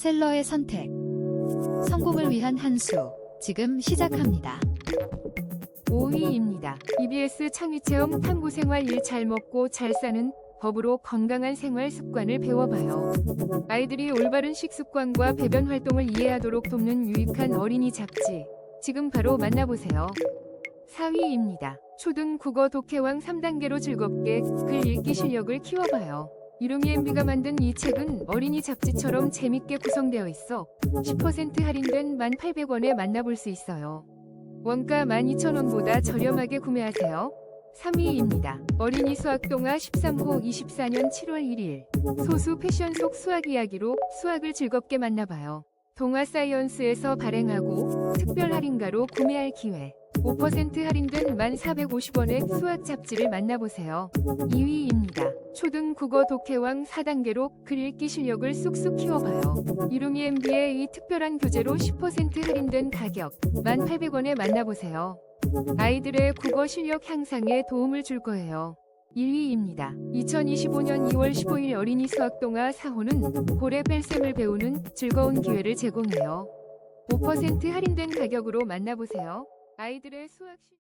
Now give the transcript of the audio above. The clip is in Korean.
셀러의 선택. 성공을 위한 한 수. 지금 시작합니다. 5위입니다. EBS 창의체험 탐구생활 일 잘 먹고 잘 사는 법으로 건강한 생활 습관을 배워봐요. 아이들이 올바른 식습관과 배변 활동을 이해하도록 돕는 유익한 어린이 잡지. 지금 바로 만나보세요. 4위입니다. 초등 국어 독해왕 3단계로 즐겁게 글 읽기 실력을 키워봐요. 이름이 MB가 만든 이 책은 어린이 잡지처럼 재밌게 구성되어 있어 10% 할인된 1,800원에 만나볼 수 있어요. 원가 12,000원보다 저렴하게 구매하세요. 3위입니다. 어린이 수학 동화 13호 24년 7월 1일. 소수 패션 속 수학 이야기로 수학을 즐겁게 만나봐요. 동화 사이언스에서 발행하고 특별 할인가로 구매할 기회. 5% 할인된 1,450원의 수학 잡지를 만나보세요. 2위입니다. 초등 국어 독해왕 4단계로 글 읽기 실력을 쑥쑥 키워봐요. 이루미 MB의 이 특별한 교재로 10% 할인된 가격 1,800원에 만나보세요. 아이들의 국어 실력 향상에 도움을 줄 거예요. 1위입니다. 2025년 2월 15일 어린이 수학 동화 4호는 고래 뺄셈을 배우는 즐거운 기회를 제공해요. 5% 할인된 가격으로 만나보세요. 아이들의 수학 실